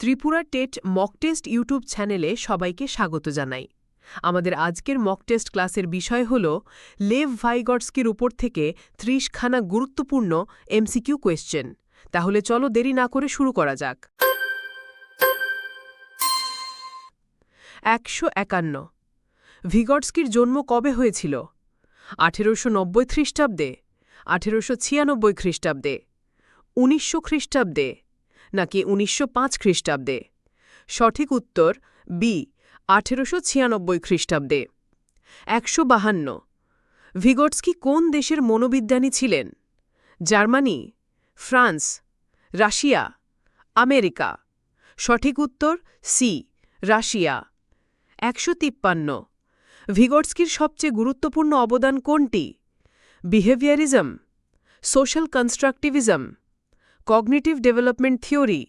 Tripura TET mock test YouTube চ্যানেলে সবাইকে স্বাগত জানাই। আমাদের আজকের মক টেস্ট ক্লাসের বিষয় হল, লেভ ভাইগটস্কির উপর থেকে ত্রিশখানা গুরুত্বপূর্ণ এমসিকিউ কোয়েশ্চেন। তাহলে চলো দেরি না করে শুরু করা যাক। একশো একান্ন। ভিগটস্কির জন্ম কবে হয়েছিল? আঠেরোশো নব্বই খ্রিস্টাব্দে, আঠেরোশো ছিয়ানব্বই খ্রিস্টাব্দে, উনিশশো খ্রিস্টাব্দে নাকি উনিশশো পাঁচ খ্রিস্টাব্দে? সঠিক উত্তর বি আঠেরোশো ছিয়ানব্বই খ্রিস্টাব্দে। একশো বাহান্ন। ভিগটস্কি কোন দেশের মনোবিজ্ঞানী ছিলেন? Germany, France, Russia, America. সঠিক উত্তর সি রাশিয়া। একশো তিপ্পান্ন। ভিগটস্কির সবচেয়ে গুরুত্বপূর্ণ অবদান কোনটি? Behaviourism? Social constructivism? Cognitive development theory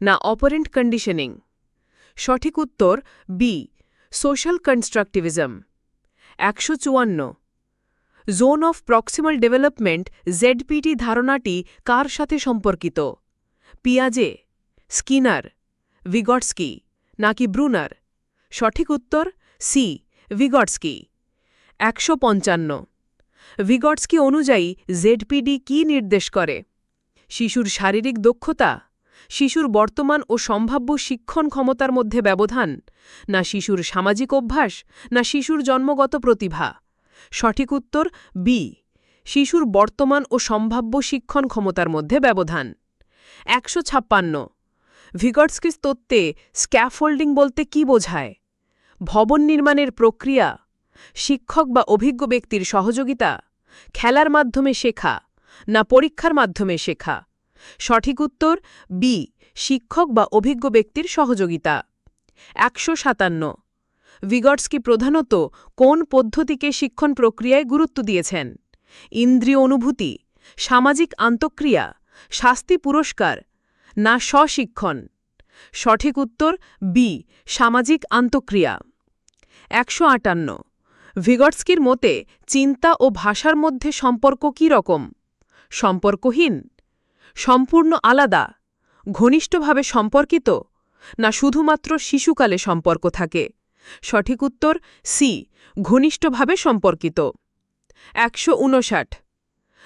না অপারেন্ট কন্ডিশনিং সঠিক উত্তর বি সোশ্যাল কনস্ট্রাকটিভিজম একশো চুয়ান্ন। Zone of proximal development ZPT ধারণাটি কার সাথে সম্পর্কিত? পিয়াজে, স্কিনার, ভিগটস্কি, নাকি ব্রুনার? সঠিক উত্তর সি ভিগটস্কি। একশো পঞ্চান্ন। ভিগটস্কি অনুযায়ী জেডপিডি কি নির্দেশ করে? শিশুর শারীরিক দক্ষতা, শিশুর বর্তমান ও সম্ভাব্য শিক্ষণ ক্ষমতার মধ্যে ব্যবধান, না শিশুর সামাজিক অভ্যাস, না শিশুর জন্মগত প্রতিভা। সঠিক উত্তর বি শিশুর বর্তমান ও সম্ভাব্য শিক্ষণ ক্ষমতার মধ্যে ব্যবধান। একশো ছাপ্পান্ন ভিগটস্কিস তত্ত্বে স্ক্যাফোল্ডিং বলতে কি বোঝায়? ভবন নির্মাণের প্রক্রিয়া, শিক্ষক বা অভিজ্ঞ ব্যক্তির সহযোগিতা, খেলার মাধ্যমে শেখা। না পরীক্ষার মাধ্যমে শেখা। সঠিক উত্তর বি শিক্ষক বা অভিজ্ঞ ব্যক্তির সহযোগিতা। একশো সাতান্ন। ভিগটস্কি প্রধানত কোন পদ্ধতিকে শিক্ষণ প্রক্রিয়ায় গুরুত্ব দিয়েছেন? ইন্দ্রিয় অনুভূতি, সামাজিক আন্তঃক্রিয়া, শাস্তি পুরস্কার, না স্বশিক্ষণ? সঠিক উত্তর বি সামাজিক আন্তঃক্রিয়া। একশো আটান্ন। ভিগটস্কির মতে চিন্তা ও ভাষার মধ্যে সম্পর্ক কী রকম? সম্পর্কহীন? সম্পূর্ণ আলাদা? ঘনিষ্ঠভাবে সম্পর্কিত? না শুধুমাত্র শিশুকালে সম্পর্ক থাকে? সঠিক উত্তর সি ঘনিষ্ঠভাবে সম্পর্কিত। একশো উনষাট।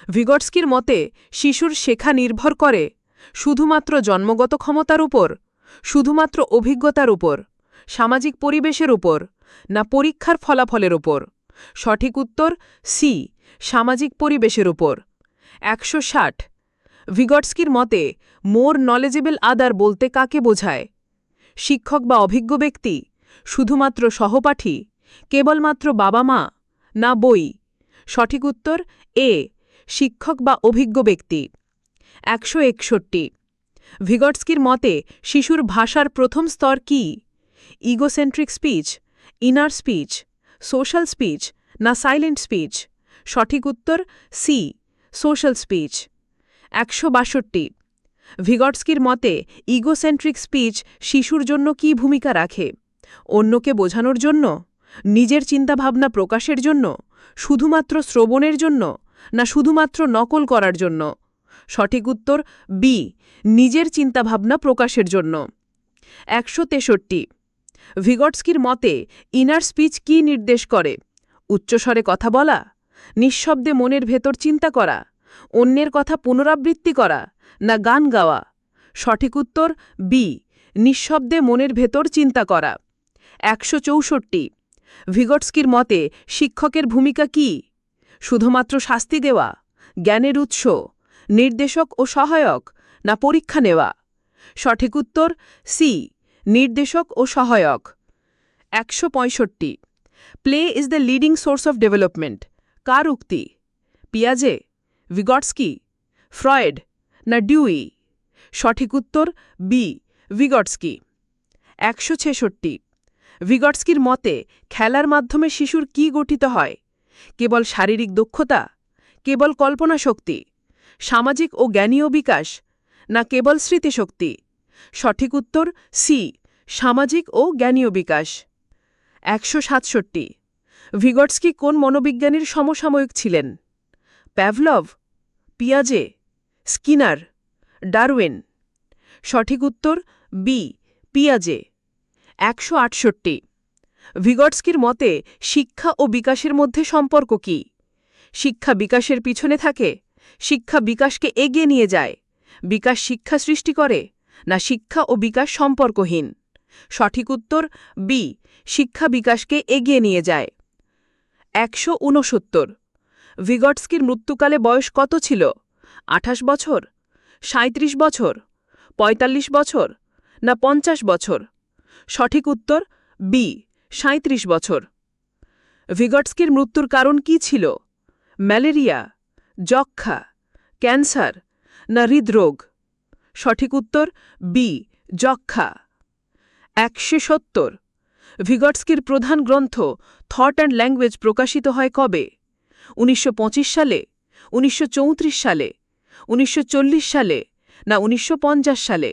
ভিগটস্কির মতে, শিশুর শেখা নির্ভর করে শুধুমাত্র জন্মগত ক্ষমতার উপর, শুধুমাত্র অভিজ্ঞতার উপর, সামাজিক পরিবেশের উপর, না পরীক্ষার ফলাফলের উপর। সঠিক উত্তর সি সামাজিক পরিবেশের উপর। একশো ষাট। ভিগটস্কির মতে, মোর নলেজেবল আদার বলতে কাকে বোঝায়? শিক্ষক বা অভিজ্ঞ ব্যক্তি, শুধুমাত্র সহপাঠী, কেবলমাত্র বাবা মা, না বই? সঠিক উত্তর, এ, শিক্ষক বা অভিজ্ঞ ব্যক্তি। একশো একষট্টি। ভিগটস্কির মতে, শিশুর ভাষার প্রথম স্তর কি? Egocentric speech inner speech social speech না সাইলেন্ট স্পিচ সঠিক উত্তর, সি সোশ্যাল স্পিচ। একশো বাষট্টি। ভিগটস্কির মতে, ইগোসেন্ট্রিক স্পিচ শিশুর জন্য কি ভূমিকা রাখে? অন্যকে বোঝানোর জন্য? নিজের চিন্তাভাবনা প্রকাশের জন্য? শুধুমাত্র শ্রবণের জন্য? না শুধুমাত্র নকল করার জন্য? সঠিক উত্তর, বি, নিজের চিন্তাভাবনা প্রকাশের জন্য। একশো তেষট্টি। ভিগটস্কির মতে, ইনার স্পিচ কি নির্দেশ করে? উচ্চস্বরে কথা বলা? নিঃশব্দে মনের ভেতর চিন্তা করা, অন্যের কথা পুনরাবৃত্তি করা, না গান গাওয়া। সঠিক উত্তর বি নিঃশব্দে মনের ভেতর চিন্তা করা। একশো চৌষট্টি, ভিগটস্কির মতে শিক্ষকের ভূমিকা কি? শুধুমাত্র শাস্তি দেওয়া, জ্ঞানের উৎস, নির্দেশক ও সহায়ক, না পরীক্ষা নেওয়া? সঠিক উত্তর সি নির্দেশক ও সহায়ক। একশো পঁয়ষট্টি play is the leading source of development কার উক্তি? পিয়াজে, ভিগটস্কি, ফ্রয়েড, না ডিউই? সঠিক উত্তর বি, ভিগটস্কি। একশো ছেষট্টি। ভিগটস্কির মতে, খেলার মাধ্যমে শিশুর কি গঠিত হয়? কেবল শারীরিক দক্ষতা? কেবল কল্পনা শক্তি সামাজিক ও জ্ঞানীয় বিকাশ? না কেবল স্মৃতিশক্তি? সঠিক উত্তর সি, সামাজিক ও জ্ঞানীয় বিকাশ। একশো সাতষট্টি। ভিগটস্কি কোন মনোবিজ্ঞানীর সমসাময়িক ছিলেন? প্যাভলভ, পিয়াজে, স্কিনার, ডারউইন। সঠিক উত্তর, বি, পিয়াজে। একশো আটষট্টি। ভিগটস্কির মতে, শিক্ষা ও বিকাশের মধ্যে সম্পর্ক কি? শিক্ষা বিকাশের পিছনে থাকে? শিক্ষা বিকাশকে এগিয়ে নিয়ে যায়? বিকাশ শিক্ষা সৃষ্টি করে? না শিক্ষা ও বিকাশ সম্পর্কহীন? সঠিক উত্তর, বি, শিক্ষা বিকাশকে এগিয়ে নিয়ে যায়। একশো ঊনসত্তর। ভিগটস্কির মৃত্যুকালে বয়স কত ছিল? আঠাশ বছর? সাঁত্রিশ বছর? ৪৫ বছর? না পঞ্চাশ বছর? সঠিক উত্তর, বি সাঁত্রিশ বছর। ভিগটস্কির মৃত্যুর কারণ কি ছিল? ম্যালেরিয়া যক্ষা ক্যান্সার, না হৃদরোগ? সঠিক উত্তর, বি যক্ষা একশো সত্তর। ভিগটস্কির প্রধান গ্রন্থ থট অ্যান্ড ল্যাঙ্গুয়েজ প্রকাশিত হয় কবে? উনিশশো পঁচিশ সালে, উনিশশো চৌত্রিশ সালে, উনিশশো চল্লিশ সালে না উনিশশো পঞ্চাশ সালে?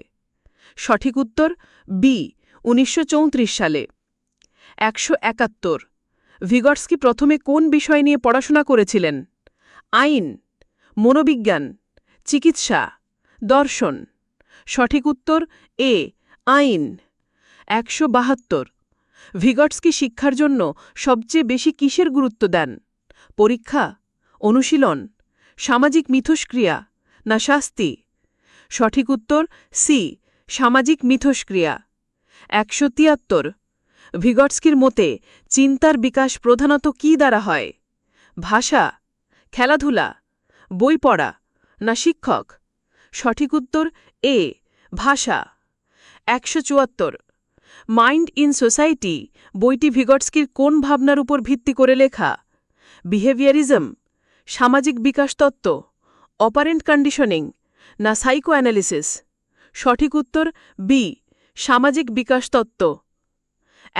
সঠিক উত্তর বি উনিশশো চৌত্রিশ সালে। একশো একাত্তর, ভিগটস্কি প্রথমে কোন বিষয় নিয়ে পড়াশোনা করেছিলেন? আইন, মনোবিজ্ঞান, চিকিৎসা, দর্শন। সঠিক উত্তর এ আইন। একশো বাহাত্তর ভিগটস্কি শিক্ষার জন্য সবচেয়ে বেশি কিসের গুরুত্ব দেন? পরীক্ষা, অনুশীলন, সামাজিক মিথস্ক্রিয়া, না শাস্তি? সঠিক উত্তর, সি, সামাজিক মিথস্ক্রিয়া। একশো তিয়াত্তর ভিগটস্কির মতে চিন্তার বিকাশ প্রধানত কি দ্বারা হয়? ভাষা, খেলাধুলা, বই পড়া, না শিক্ষক? সঠিক উত্তর, এ, ভাষা। একশো চুয়াত্তর মাইন্ড ইন সোসাইটি, বইটি ভিগটস্কির কোন ভাবনার উপর ভিত্তি করে লেখা? বিহেভিয়ারিজম, সামাজিক বিকাশ তত্ত্ব, অপারেন্ট কন্ডিশনিং, না সাইকো অ্যানালিসিস সঠিক উত্তর, বি, সামাজিক বিকাশ তত্ত্ব।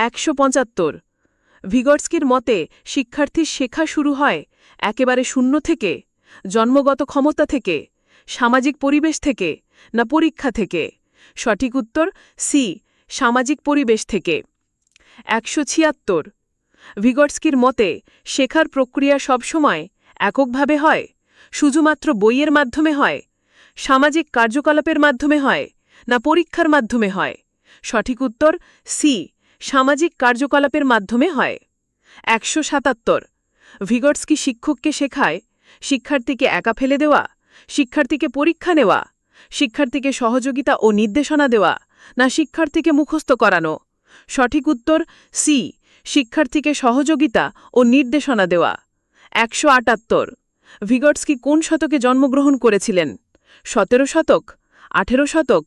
একশো পঁচাত্তর, ভিগটস্কির মতে শিক্ষার্থীর শেখা শুরু হয় একেবারে শূন্য থেকে, জন্মগত ক্ষমতা থেকে, সামাজিক পরিবেশ থেকে, না পরীক্ষা থেকে? সঠিক উত্তর, সি সামাজিক পরিবেশ থেকে। একশো ছিয়াত্তর। ভিগটস্কির মতে, শেখার প্রক্রিয়া সবসময় এককভাবে হয়, শুধুমাত্র বইয়ের মাধ্যমে হয়, সামাজিক কার্যকলাপের মাধ্যমে হয়, না পরীক্ষার মাধ্যমে হয়। সঠিক উত্তর, সি, সামাজিক কার্যকলাপের মাধ্যমে হয়। একশো সাতাত্তর। ভিগটস্কি শিক্ষককে শেখায়, শিক্ষার্থীকে একা ফেলে দেওয়া, শিক্ষার্থীকে পরীক্ষা নেওয়া, শিক্ষার্থীকে সহযোগিতা ও নির্দেশনা দেওয়া না শিক্ষার্থীকে মুখস্থ করানো। সঠিক উত্তর সি শিক্ষার্থীকে সহযোগিতা ও নির্দেশনা দেওয়া। একশো আটাত্তর। ভিগটস্কি কোন শতকে জন্মগ্রহণ করেছিলেন? সতেরো শতক, আঠেরো শতক,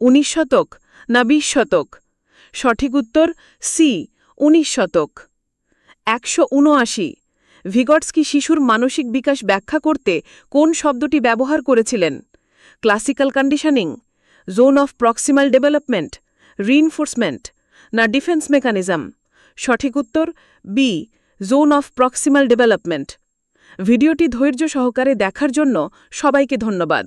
উনিশ শতক না বিশ শতক? সঠিক উত্তর সি উনিশ শতক। একশো উনআশি। ভিগটস্কি শিশুর মানসিক বিকাশ ব্যাখ্যা করতে কোন শব্দটি ব্যবহার করেছিলেন? Classical conditioning zone of proximal development reinforcement না ডিফেন্স মেকানিজম সঠিক উত্তর B zone of proximal development ভিডিওটি ধৈর্য সহকারে দেখার জন্য সবাইকে ধন্যবাদ।